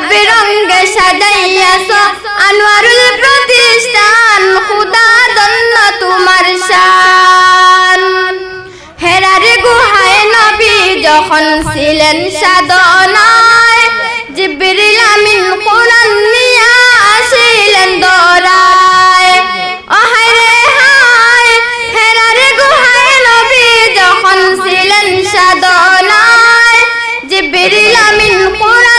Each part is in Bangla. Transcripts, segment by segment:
রঙে সাজাইয়াছ। আনোয়ারুল প্রতিষ্ঠান, খুদা দন্ন তোমার শান। হেরার গুহায় নবী যখন ছিলেন সাধনায়, জিবরিল আমিন কোরআন নিয়া আসিলেন দরায়। অহায় হায়, হেরার গুহায় নবী যখন ছিলেন সাধনায়, জিবরিল আমিন কোরআন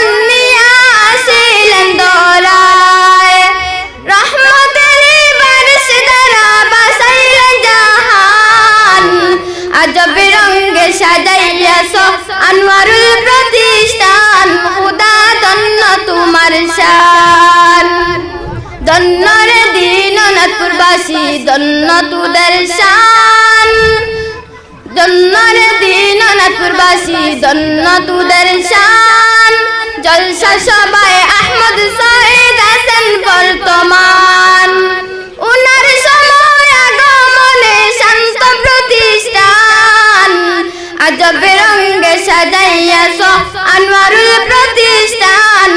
আনোয়ারুল প্রতিষ্ঠান খুদা ধন্য তোমার শান। ধন্য রে দীননাথপুরবাসী, ধন্য তুদের শান। ধন্য রে দীননাথপুরবাসী, ধন্য তুদের জলসা সবাই রঙে সাজাইয়াছ আনোয়ারুল প্রতিষ্ঠান।